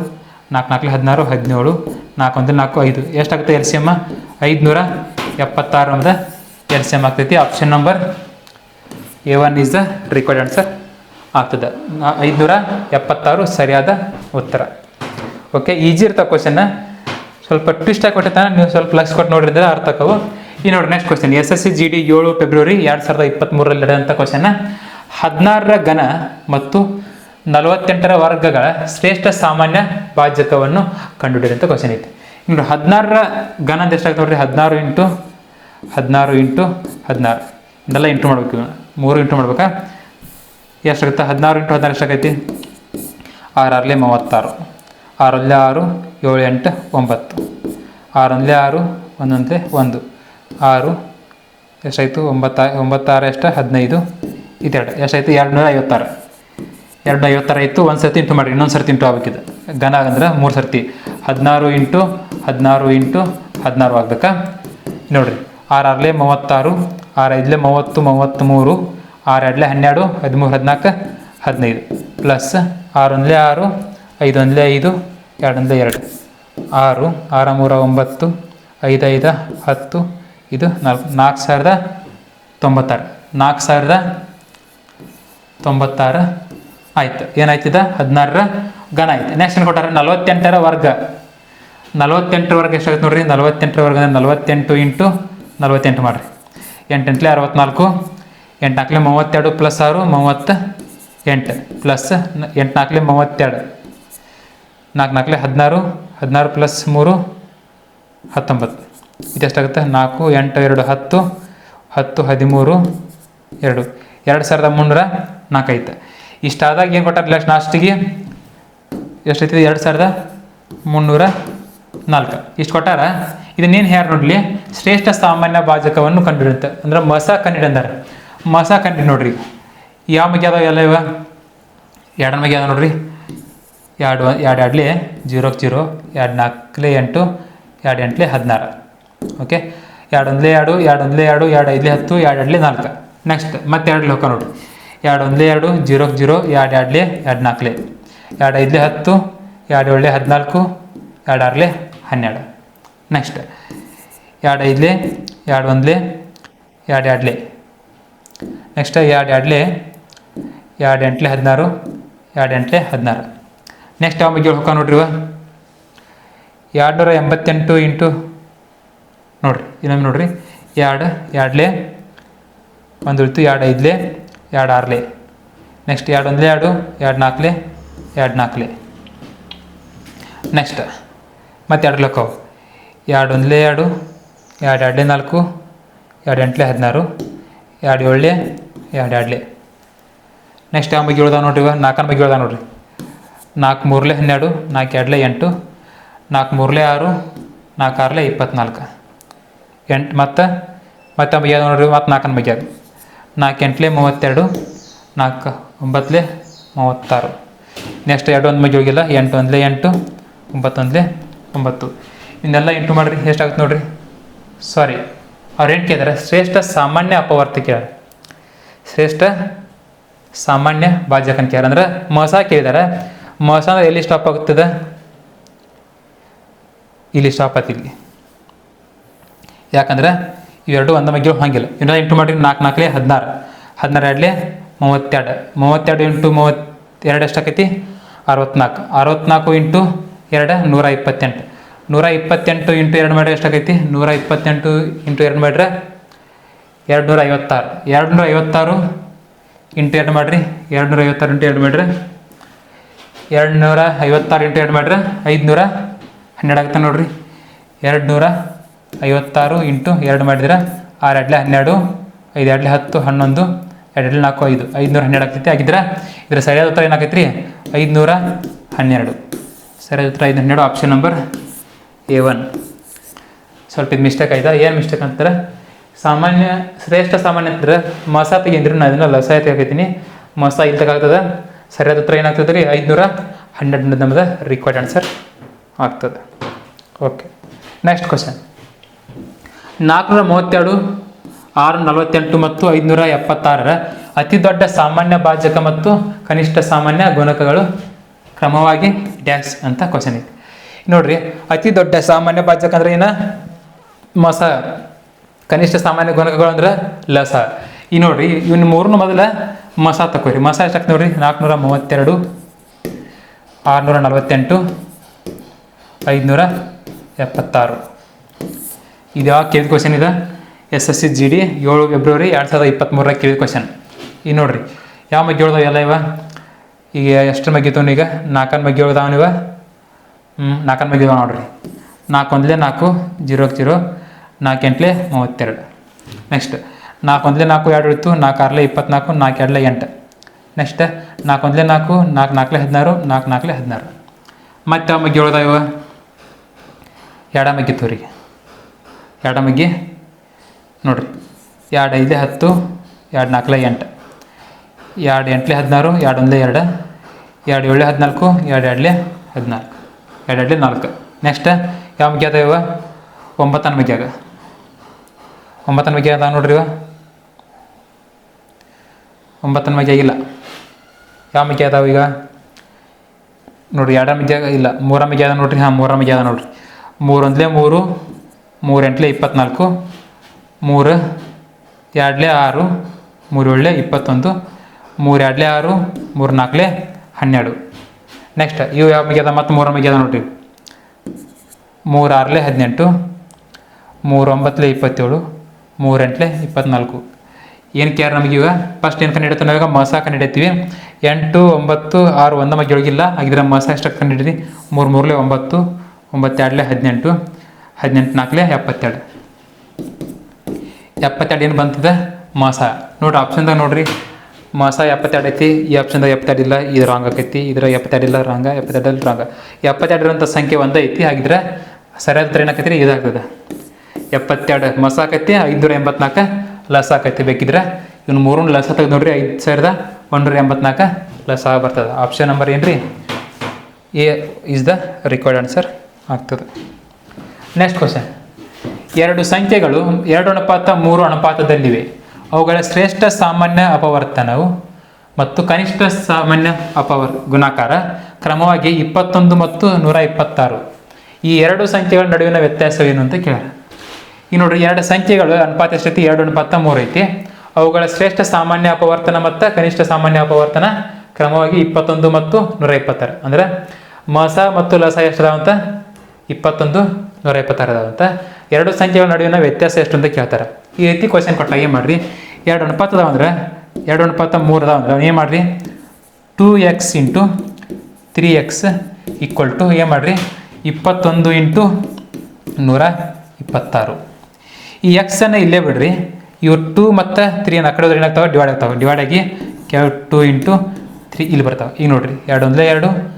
ನಾಲ್ಕು ನಾಲ್ಕಲೆ ಹದಿನಾರು ಹದಿನೇಳು, ನಾಲ್ಕು ಒಂದು ನಾಲ್ಕು ಐದು. ಎಷ್ಟಾಗುತ್ತೆ ಎಲ್ ಸಿ ಎಂ ಐದು ನೂರ ಎಪ್ಪತ್ತಾರು ಒಂದು ಎಲ್ ಸಿ ಎಂ ಆಗ್ತೈತಿ. Option number A one is the required answer ಆಗ್ತದೆ. ಐದುನೂರ ಎಪ್ಪತ್ತಾರು ಸರಿಯಾದ ಉತ್ತರ. ಓಕೆ ಈಜಿ ಇರ್ತಾವೆ ಕ್ವಶನ್ನ ಸ್ವಲ್ಪ ಟ್ವಿಸ್ಟ್ ಆಗಿ ಕೊಟ್ಟಿರ್ತಾನೆ ನೀವು ಸ್ವಲ್ಪ ಲಕ್ಷ ಕೊಟ್ಟು ನೋಡಿದ್ರೆ ಅರ್ಥ ಆಕವು ಈ ನೋಡಿ next question S S C G D ಏಳು ಫೆಬ್ರವರಿ ಎರಡು ಸಾವಿರದ ಇಪ್ಪತ್ತ್ಮೂರರಲ್ಲಿ ಇರೋಂಥ ಕ್ವಶನ್ನ ಹದಿನಾರರ ಘನ ಮತ್ತು ನಲವತ್ತೆಂಟರ ವರ್ಗಗಳ ಶ್ರೇಷ್ಠ ಸಾಮಾನ್ಯ ಭಾಜಕವನ್ನು ಕಂಡುಹಿಡಿರಿ ಅಂತ ಕ್ವಶನ್ ಐತೆ. ಇನ್ನು ಹದಿನಾರರ ಘನ ಎಷ್ಟಾಗ್ತದೆ ನೋಡಿರಿ? ಹದಿನಾರು ಇಂಟು ಹದಿನಾರು ಇಂಟು ಹದಿನಾರು. ಇದೆಲ್ಲ ಇಂಟು ಮಾಡ್ಬೇಕು. ಮೂರು ಇಂಟು ಮಾಡ್ಬೇಕಾ? ಎಷ್ಟಾಗುತ್ತೆ ಹದಿನಾರು ಇಂಟು ಹದಿನಾರು ಎಷ್ಟಾಗೈತಿ ಆರಲ್ಲಿ ಮೂವತ್ತಾರು. ಆರಲ್ಲೇ ಆರು, ಏಳು ಎಂಟು ಒಂಬತ್ತು. ಆರಲ್ಲೇ ಆರು ಒಂದೊಂದೇ ಒಂದು. ಆರು ಎಷ್ಟಾಯಿತು? ಒಂಬತ್ತ, ಒಂಬತ್ತಾರು ಎಷ್ಟು? ಹದಿನೈದು. ಇದೆರಡು. ಎಷ್ಟಾಯಿತು? ಎರಡು ನೂರ ಐವತ್ತಾರು. ಎರಡು ಐವತ್ತಾರು ಆಯಿತು. ಒಂದು ಸರ್ತಿ ಇಂಟು ಮಾಡಿ ಇನ್ನೊಂದು ಸರ್ತಿ ಇಂಟು ಆಗಬೇಕಿದೆ ಘನ ಅಂದ್ರೆ ಮೂರು ಸರ್ತಿ. ಹದಿನಾರು ಇಂಟು ಹದಿನಾರು ಇಂಟು ಹದಿನಾರು ಆಗ್ಬೇಕಾ? ನೋಡಿರಿ. ಆರಲ್ಲೇ ಆರಲೆ ಮೂವತ್ತಾರು ಆರು ಐದಲೆ ಮೂವತ್ತು ಮೂವತ್ತ್ಮೂರು ಆರು ಎರಡಲೆ ಹನ್ನೆರಡು, ಹದಿಮೂರು, ಹದಿನಾಲ್ಕು, ಹದಿನೈದು. ಪ್ಲಸ್ ಆರೊಂದ್ಲೆ ಆರು ಐದೊಂದಲೇ ಐದು ಎರಡೊಂದ್ಲೆ ಎರಡು. ಆರು, ಆರ ಮೂರ ಒಂಬತ್ತು, ಐದು ಐದು ಹತ್ತು, ಇದು ನಾಲ್ಕು ನಾಲ್ಕು ಸಾವಿರದ ತೊಂಬತ್ತಾರು. ನಾಲ್ಕು ಸಾವಿರದ ತೊಂಬತ್ತಾರು ಆಯಿತು. ಏನಾಯ್ತಿದ ಹದಿನಾರರ ಘನ ಆಯ್ತು. ನೆಕ್ಸ್ಟ್ ಏನು ಕೊಟ್ಟಾರೆ? ನಲವತ್ತೆಂಟರ ವರ್ಗ. ನಲವತ್ತೆಂಟರ ವರ್ಗ ಎಷ್ಟಾಗುತ್ತೆ ನೋಡ್ರಿ? ನಲವತ್ತೆಂಟರ ವರ್ಗ ನಲವತ್ತೆಂಟು ಇಂಟು ನಲವತ್ತೆಂಟು ಮಾಡಿರಿ. ಎಂಟೆಂಟ್ಲೆ ಅರವತ್ನಾಲ್ಕು, ಎಂಟು ಮೂವತ್ತೆರಡು ಪ್ಲಸ್ ಆರು, ಮೂವತ್ತ, ಎಂಟು ಪ್ಲಸ್ ಎಂಟು ನಾಲ್ಕಲೆ ಮೂವತ್ತೆರಡು. ನಾಲ್ಕು ನಾಲ್ಕಲೆ ಹದಿನಾರು ಹದಿನಾರು ಪ್ಲಸ್ ಮೂರು, ಹತ್ತೊಂಬತ್ತು. ಇದೆಷ್ಟಾಗುತ್ತೆ? ನಾಲ್ಕು, ಎಂಟು, ಎರಡು, ಹತ್ತು ಹತ್ತು, ಹದಿಮೂರು, ಎರಡು. ಎರಡು ಸಾವಿರದ ಮುನ್ನೂರ ನಾಲ್ಕೈತೆ ಇಷ್ಟಾದಾಗ ಏನು ಕೊಟ್ಟಾರೆ ಲಾಸ್ಟ್ ಲಾಸ್ಟಿಗೆ ಎಷ್ಟೈತಿ ಎರಡು ಸಾವಿರದ ಮುನ್ನೂರ ನಾಲ್ಕು. ಇಷ್ಟು ಕೊಟ್ಟಾರ? ಇದನ್ನೇನು ಹೇಳಿ ನೋಡ್ಲಿ? ಶ್ರೇಷ್ಠ ಸಾಮಾನ್ಯ ಭಾಜಕವನ್ನು ಕಂಡುಹಿಡಿಯುತ್ತೆ ಅಂದ್ರೆ ಮಸ ಕಂಡು ಅಂದಾರೆ. ಮಸ ಕಂಡು ನೋಡ್ರಿ. ಯಾವ ಮಗೆ ಅದಾವ ಎಲ್ಲ ಇವ? ಎರಡು ಮಗೆ ಅದಾವ ನೋಡ್ರಿ. ಎರಡು ಎರಡು ಎರಡ್ಲಿ ಜೀರೋಕ್ಕೆ ಜೀರೋ, ಎರಡು ನಾಲ್ಕಲೆ ಎಂಟು, ಎರಡು ಎಂಟ್ಲೆ ಹದಿನಾರು. ಓಕೆ ಎರಡು ಒಂದಲೇ ಎರಡು ಎರಡು ಒಂದಲೇ ಎರಡು ಎರಡು ಐದಲೇ ಹತ್ತು, ಎರಡು ಎರಡ್ಲೆ ನಾಲ್ಕು. ನೆಕ್ಸ್ಟ್ ಮತ್ತೆ ಎರಡು ಲೋಕ ನೋಡ್ರಿ. ಎರಡು ಒಂದಲೇ ಎರಡು ಜೀರೋಕ್ಕೆ ಜೀರೋ, ಎರಡು ಎರಡ್ಲೆ, ಎರಡು ನಾಲ್ಕಲೆ. ಎರಡು ಐದಲೇ ಹತ್ತು, ಎರಡು ಏಳಲೆ ಹದಿನಾಲ್ಕು, ಎರಡು ಆರಲೆ ಹನ್ನೆರಡು. ನೆಕ್ಸ್ಟ್ ಎರಡು ಐದಲೆ, ಎರಡು ಒಂದಲೆ, ಎರಡು ಎರಡ್ಲೆ. ನೆಕ್ಸ್ಟ್ ಎರಡು ಎರಡ್ಲೆ, ಎರಡು ಎಂಟ್ಲೆ ಹದಿನಾರು, ಎರಡು ಎಂಟ್ಲೆ ಹದಿನಾರು. ನೆಕ್ಸ್ಟ್ ಯಾವ ಬಗ್ಗೆ ಹೋಗ ನೋಡ್ರಿ ಇವ? ಎರಡು ನೂರ ಎಂಬತ್ತೆಂಟು ಇಂಟು ನೋಡ್ರಿ, ಇನ್ನೊಮ್ಮೆ ನೋಡ್ರಿ. ಎರಡು, ಎರಡ್ಲೆ, ಒಂದು ಉಳಿತು ಎರಡು ಐದ್ಲೆ, ಎರಡು ಆರ್ಲೆ. ನೆಕ್ಸ್ಟ್ ಎರಡು ಒಂದ್ಲೆ ಎರಡು ಎರಡು ನಾಲ್ಕಲೆ ಎರಡು ನಾಲ್ಕಲೆ ನೆಕ್ಸ್ಟ್ ಮತ್ತೆ ಎರಡು ಲಕ್ಕವು ಎರಡು ಒಂದಲೇ ಎರಡು ಎರಡು ಎರಡಲೇ ನಾಲ್ಕು ಎರಡು ಎಂಟ್ಲೆ ಹದಿನಾರು ಎರಡು ಏಳಲೆ ಎರಡು ಎರಡಲೇ ನೆಕ್ಸ್ಟ್ ಯಾವ ಬಗ್ಗೆ ಹೇಳ್ದಾವೆ ನೋಡ್ರಿ ಇವಾಗ ನಾಲ್ಕನ ಬಗ್ಗೆ ಹೇಳ್ದಾವೆ ನೋಡ್ರಿ. ನಾಲ್ಕು ಮೂರಲೆ ಹನ್ನೆರಡು, ನಾಲ್ಕು ಎರಡಲೆ ಎಂಟು, ನಾಲ್ಕು ಮೂರಲೆ ಆರು, ನಾಲ್ಕು ಆರಲೆ ಇಪ್ಪತ್ನಾಲ್ಕು. ಎಂಟು ಮತ್ತು, ಮತ್ತೆ ಬಗ್ಗೆ ನೋಡ್ರಿ ಮತ್ತು ನಾಲ್ಕನ ಬಗ್ಗೆ ಅದು ನಾಲ್ಕು ಎಂಟಲೇ ಮೂವತ್ತೆರಡು, ನಾಲ್ಕು ಒಂಬತ್ತಲೆ ಮೂವತ್ತಾರು. ನೆಕ್ಸ್ಟ್ ಎರಡು ಒಂದು ಬಗ್ಗೆ ಹೋಗಿಲ್ಲ, ಎಂಟು ಒಂದಲೇ ಎಂಟು, ಒಂಬತ್ತೊಂದಲೇ ಒಂಬತ್ತು. ಇನ್ನೆಲ್ಲ ಇಂಟು ಮಾಡಿರಿ, ಎಷ್ಟಾಗುತ್ತೆ ನೋಡ್ರಿ? ಸಾರಿ ಅವ್ರು ಏನು ಕೇಳಿದಾರೆ ಶ್ರೇಷ್ಠ ಸಾಮಾನ್ಯ ಅಪವರ್ತಿ ಕೇಳ ಶ್ರೇಷ್ಠ ಸಾಮಾನ್ಯ ಭಾಜಕ ಅಂತ ಕೇಳ ಅಂದ್ರೆ ಮಸ ಕೇಳಿದಾರೆ ಮಸ ಅಂದ್ರೆ ಎಲ್ಲಿ ಸ್ಟಾಪ್ ಆಗುತ್ತದೆ? ಇಲ್ಲಿ ಸ್ಟಾಪ್ ಇಲ್ಲಿ. ಯಾಕಂದ್ರೆ ಇವೆರಡು ಒಂದ ಬಗ್ಗೆ ಹಂಗಿಲ್ಲ. ಇನ್ನೂ ಇಂಟು ಮಾಡಿ ನಾಲ್ಕು ನಾಲ್ಕಲೆ ಹದಿನಾರು. ಹದಿನಾರು ಎರಡಲೆ ಮೂವತ್ತೆರಡು. ಮೂವತ್ತೆರಡು ಇಂಟು ಮೂವತ್ತೆರಡು ಎಷ್ಟಾಕೈತಿ? ಅರವತ್ನಾಲ್ಕು. ಅರವತ್ನಾಲ್ಕು ಇಂಟು ಎರಡು ನೂರ ಇಪ್ಪತ್ತೆಂಟು. ನೂರ ಇಪ್ಪತ್ತೆಂಟು ಇಂಟು ಎರಡು ಮಾಡಿದ್ರೆ ಎಷ್ಟಾಗೈತಿ? ನೂರ ಇಪ್ಪತ್ತೆಂಟು ಇಂಟು ಎರಡು ಮಾಡಿದ್ರೆ ಎರಡು ನೂರ ಐವತ್ತಾರು ಎರಡು ನೂರ ಐವತ್ತಾರು ಇಂಟು ಎರಡು ಮಾಡಿರಿ. ಎರಡು ನೂರ ಐವತ್ತಾರು ಇಂಟು ಎರಡು ಮಾಡಿದ್ರೆ ಎರಡು ನೂರ ಐವತ್ತಾರು ಇಂಟು ಎರಡು ಮಾಡಿದ್ರೆ ಐದುನೂರ ಹನ್ನೆರಡು ಆಗುತ್ತೆ ನೋಡಿರಿ. ಎರಡು ನೂರ ಐವತ್ತಾರು ಇಂಟು ಎರಡು ಮಾಡಿದ್ರೆ ಆರು ಎರಡಲೆ ಹನ್ನೆರಡು, ಐದು ಎರಡ್ಲೆ ಹತ್ತು, ಹನ್ನೊಂದು, ಎರಡು ಎರಡ್ಲೆ ನಾಲ್ಕು, ಐದು. ಐದುನೂರ ಹನ್ನೆರಡು ಆಗ್ತೈತಿ. ಆಗಿದ್ರೆ ಇದ್ರ ಸರಿಯಾದ ಉತ್ತರ ಏನಾಗೈತೆ ರೀ ಐದುನೂರ ಹನ್ನೆರಡು. ಸರಿಯಾದ ಉತ್ತರ ಐದು ಹನ್ನೆರಡು ಆಪ್ಷನ್ ನಂಬರ್ ಎ ಒನ್ ಸ್ವಲ್ಪ ಇದು ಮಿಸ್ಟೇಕ್ ಆಯ್ತಾ? ಏನು ಮಿಸ್ಟೇಕ್ ಅಂತಾರೆ ಸಾಮಾನ್ಯ, ಶ್ರೇಷ್ಠ ಸಾಮಾನ್ಯ ಅಂದ್ರೆ ಮಸ ತೆಗೆಂದ್ರೆ ನಾನು ಅದನ್ನ ಲಸಾಯ ತೆಗಿತೀನಿ ಮಸ ಇಲ್ಲಿ ತಗಾಗ್ತದೆ ಸರಿಯಾದ ಉತ್ತರ ಏನಾಗ್ತದೆ ರೀ? ಐದುನೂರ ಹನ್ನೆರಡು ನಮ್ಮದು ರಿಕ್ವೈರ್ಡ್ ಆನ್ಸರ್ ಆಗ್ತದೆ. ಓಕೆ ನೆಕ್ಸ್ಟ್ ಕ್ವಶನ್ ನಾಲ್ಕುನೂರ ಮೂವತ್ತೆರಡು ಆರು ನಲವತ್ತೆಂಟು ಮತ್ತು ಐದುನೂರ ಎಪ್ಪತ್ತಾರರ ಅತಿ ದೊಡ್ಡ ಸಾಮಾನ್ಯ ಭಾಜಕ ಮತ್ತು ಕನಿಷ್ಠ ಸಾಮಾನ್ಯ ಗುಣಕಗಳು ಕ್ರಮವಾಗಿ ಡ್ಯಾಶ್ ಅಂತ ಕ್ವಶನ್ ಐತಿ ನೋಡ್ರಿ, ಅತಿ ದೊಡ್ಡ ಸಾಮಾನ್ಯ ಭಾಜಕ ಅಂದ್ರೆ ಏನ? ಮಸ. ಕನಿಷ್ಠ ಸಾಮಾನ್ಯ ಗುಣಕಗಳು ಅಂದ್ರೆ ಲಸ. ಈ ನೋಡ್ರಿ, ಇವ್ನ ಮೂರನ್ನು ಮೊದಲ ಮಸ ತಕೋರಿ ಮಸ ಎಷ್ಟಾಗ್ತ ನೋಡ್ರಿ? ನಾಲ್ಕುನೂರ ಮೂವತ್ತೆರಡು ಆರುನೂರ ನಲವತ್ತೆಂಟು ಐದುನೂರ ಎಪ್ಪತ್ತಾರು ಇದು ಯಾವ ಕೇಳಿದ ಕ್ವಶನ್ ಇದೆ? S S C G D ಏಳು ಫೆಬ್ರವರಿ ಎರಡು ಸಾವಿರದ ಇಪ್ಪತ್ತ್ಮೂರ ಕೇಳಿದ ಕ್ವಶನ್ ಈ ನೋಡ್ರಿ, ಯಾವ ಬಗ್ಗೆ ಹೇಳ್ದಾವ ಎಲ್ಲ ಇವ? ಈಗ ಎಷ್ಟರ ಮಗ್ಗಿತ್ತು ಈಗ? ನಾಲ್ಕನ ಮಗ್ಗಿ ಹೇಳ್ದವನಿವ ಹ್ಞೂ ನಾಲ್ಕನ ಇದಾವ ನೋಡ್ರಿ. ನಾಲ್ಕು ಒಂದಲೇ ನಾಲ್ಕು ಜೀರೋಕ್ಕೆ ಜೀರೋ, ನಾಲ್ಕು ಎಂಟ್ಲೆ ಮೂವತ್ತೆರಡು. ನೆಕ್ಸ್ಟ್ ನಾಲ್ಕು ನಾಲ್ಕು, ಎರಡು ಉಳಿತು ನಾಲ್ಕು ಆರ್ಲೆ ಇಪ್ಪತ್ನಾಲ್ಕು, ನಾಲ್ಕು ಎರಡಲೆ ಎಂಟು. ನೆಕ್ಸ್ಟ್ ನಾಲ್ಕು ಒಂದಲೇ ನಾಲ್ಕು ನಾಲ್ಕು ನಾಲ್ಕಲೆ ಹದಿನಾರು, ನಾಲ್ಕು ನಾಲ್ಕಲೆ ಹದಿನಾರು. ಮತ್ತೆ ಆ ಮಗ್ಗಿ ಹೇಳ್ದ ಇವ ಎಡ ಮಗ್ಗಿ ತೋರಿ ಎರಡ ಮಗ್ಗಿ, ನೋಡ್ರಿ. ಎರಡು ಐದೇ ಹತ್ತು, ಎರಡು ನಾಲ್ಕಲೆ ಎಂಟು. ಎರಡು ಎಂಟ್ಲೆ ಹದಿನಾರು, ಎರಡು ಒಂದೇ ಎರಡು. ಎರಡು ಏಳು ಹದಿನಾಲ್ಕು, ಎರಡು ಎರಡಲೆ ಹದಿನಾಲ್ಕು. ಎರಡು ಎರಡಲೆ ನಾಲ್ಕು. ನೆಕ್ಸ್ಟ್ ಯಾವ ಮುಖ್ಯ ಅದಾವ ಇವ? ಒಂಬತ್ತನ ಮಗ್ಯಾಗ ಒಂಬತ್ತನ ಮುಖ್ಯ ಅದಾವ ನೋಡ್ರಿ ಇವ. ಒಂಬತ್ತನ ಮಗ್ಯಾಗ ಇಲ್ಲ ಯಾವ ಮುಖ್ಯ ಅದಾವ ಈಗ? ನೋಡ್ರಿ ಎರಡ ಮಗ್ಯಾಗ ಇಲ್ಲ ಮೂರ ಮಗ್ಗಿ ಅದ ನೋಡ್ರಿ. ಹಾಂ ಮೂರ ಮಗ್ಗಿ ಅದ ನೋಡ್ರಿ. ಮೂರು ಒಂದಲೇ ಮೂರು ಮೂರು ಎಂಟ್ಲೆ ಇಪ್ಪತ್ನಾಲ್ಕು, ಮೂರು ಎರಡಲೇ ಆರು, ಮೂರು ಏಳಲೆ ಇಪ್ಪತ್ತೊಂದು, ಮೂರು ಎರಡಲೇ ಆರು, ಮೂರು ನಾಲ್ಕಲೆ ಹನ್ನೆರಡು. ನೆಕ್ಸ್ಟ್ ಇವು ಯಾವ ಮಿಗ್ಯದ? ಮತ್ತು ಮೂರ ಮಿಗ್ಯದ ನೋಡಿ ಮೂರಾರಲೆ ಹದಿನೆಂಟು, ಮೂರು ಒಂಬತ್ತಲೆ ಇಪ್ಪತ್ತೇಳು ಮೂರೆಂಟ್ಲೆ ಇಪ್ಪತ್ನಾಲ್ಕು. ಏನು ಕೇರ್ ನಮಗೆ ಇವಾಗ ಫಸ್ಟ್ ಏನು ಕಂಡು ನಾವೀಗ? ಮಸ ಕಂಡು ಹಿಡಿತೀವಿ. ಎಂಟು, ಒಂಬತ್ತು, ಆರು ಒಂದು ಮಗ್ಗೆ ಒಳಗಿಲ್ಲ ಹಾಗಿದ್ರೆ ಮಸ ಎಷ್ಟಕ್ಕೆ ಕಂಡು ಹಿಡಿದು ಮೂರು ಮೂರಲೆ ಒಂಬತ್ತು, ಒಂಬತ್ತೆರಡಲೆ ಹದಿನೆಂಟು ಹದಿನೆಂಟು ನಾಲ್ಕಲೆ ಎಪ್ಪತ್ತೆರಡು. ಎಪ್ಪತ್ತೆರಡು ಏನು ಬಂತದೆ? ಮಸ. ನೋಡ್ರಿ ಆಪ್ಷನ್ದಾಗ ನೋಡ್ರಿ. ಮಾಸ ಎಪ್ಪತ್ತೆರಡು ಐತಿ ಈ ಆಪ್ಷನ್ದಾಗ ಎಪ್ಪತ್ತೆರಡು ಇಲ್ಲ ಇದು ರಾಂಗ್ ಆಕೈತಿ ಇದ್ರ ಎಪ್ಪತ್ತೆರಡು ಇಲ್ಲ ರಾಂಗ, ಎಪ್ಪತ್ತೆರಡಲ್ಲಿ ರಾಂಗ. ಎಪ್ಪತ್ತೆರಡು ಇರೋಂಥ ಸಂಖ್ಯೆ ಒಂದೇ ಐತಿ, ಹಾಗಿದ್ರೆ ಸರಿಯಾದ ಉತ್ತರ ಏನಾಕೈತಿ ಇದಾಗ್ತದೆ. ಎಪ್ಪತ್ತೆರಡು ಮಸ ಆಕೈತಿ, ಐದುನೂರ ಎಂಬತ್ನಾಲ್ಕು ಲಸ ಆಕೈತಿ. ಬೇಕಿದ್ರೆ ಇವ್ನು ಮೂರನ್ನು ಲಸ ತೆಗೆದು ನೋಡ್ರಿ, ಐದು ಸಾವಿರದ ಒಂದೂರ ಎಂಬತ್ನಾಲ್ಕು ಲಸ ಬರ್ತದೆ. ಆಪ್ಷನ್ ನಂಬರ್ ಏನು ರೀ A is the required answer ಆಗ್ತದೆ. ನೆಕ್ಸ್ಟ್ ಕ್ವಶನ್ ಎರಡು ಸಂಖ್ಯೆಗಳು ಎರಡು ಅನುಪಾತ, ಮೂರು ಅನುಪಾತದಲ್ಲಿವೆ. ಅವುಗಳ ಶ್ರೇಷ್ಠ ಸಾಮಾನ್ಯ ಅಪವರ್ತನವು ಮತ್ತು ಕನಿಷ್ಠ ಸಾಮಾನ್ಯ ಅಪವರ್, ಗುಣಾಕಾರ ಕ್ರಮವಾಗಿ ಇಪ್ಪತ್ತೊಂದು ಮತ್ತು ನೂರ ಇಪ್ಪತ್ತಾರು. ಈ ಎರಡು ಸಂಖ್ಯೆಗಳ ನಡುವಿನ ವ್ಯತ್ಯಾಸವೇನು ಅಂತ ಕೇಳ. ಈ ನೋಡ್ರಿ, ಎರಡು ಸಂಖ್ಯೆಗಳು ಅನುಪಾತ ಸ್ಥಿತಿ ಎರಡು ಅನುಪಾತ ಮೂರು ಐತಿ. ಅವುಗಳ ಶ್ರೇಷ್ಠ ಸಾಮಾನ್ಯ ಅಪವರ್ತನ ಮತ್ತು ಕನಿಷ್ಠ ಸಾಮಾನ್ಯ ಅಪವರ್ತನ ಕ್ರಮವಾಗಿ ಇಪ್ಪತ್ತೊಂದು ಮತ್ತು ನೂರ ಇಪ್ಪತ್ತಾರು. ಅಂದ್ರೆ ಮಸ ಮತ್ತು ಲಸ ಎಷ್ಟದಾವಂತ ಇಪ್ಪತ್ತೊಂದು, ನೂರ ಇಪ್ಪತ್ತಾರು ಅದಾವಂತ ಎರಡು ಸಂಖ್ಯೆಗಳ ನಡುವಿನ ವ್ಯತ್ಯಾಸ ಎಷ್ಟು ಅಂತ ಕೇಳ್ತಾರೆ. ಈ ರೀತಿ ಕ್ವಶನ್ ಕೊಟ್ಟಾಗ ಏನು ಮಾಡಿರಿ? ಎರಡು ಅನುಪಾತ ಅದಾವ ಅಂದ್ರೆ, ಎರಡು ಅನುಪಾತ ಮೂರು ಅದಾವ ಅಂದ್ರೆ ಏನು ಮಾಡಿರಿ? Two X into three X equal to ಏನು ಮಾಡಿರಿ? ಇಪ್ಪತ್ತೊಂದು ಇಂಟು ನೂರ ಇಪ್ಪತ್ತಾರು. ಈ ಎಕ್ಸನ್ನು ಇಲ್ಲೇ ಬಿಡ್ರಿ. ಇವು ಟೂ ಮತ್ತು ತ್ರೀ ಅನ್ನು ಕಡೆ ಏನಾಗ್ತಾವೆ? ಡಿವೈಡ್ ಆಗ್ತಾವೆ. ಡಿವೈಡ್ ಆಗಿ ಕೆಲವು ಟೂ ಇಂಟು ತ್ರೀ ಇಲ್ಲಿ ಬರ್ತಾವೆ. ಈಗ ನೋಡಿರಿ, ಎರಡು ಒಂದಲೇ ಎರಡು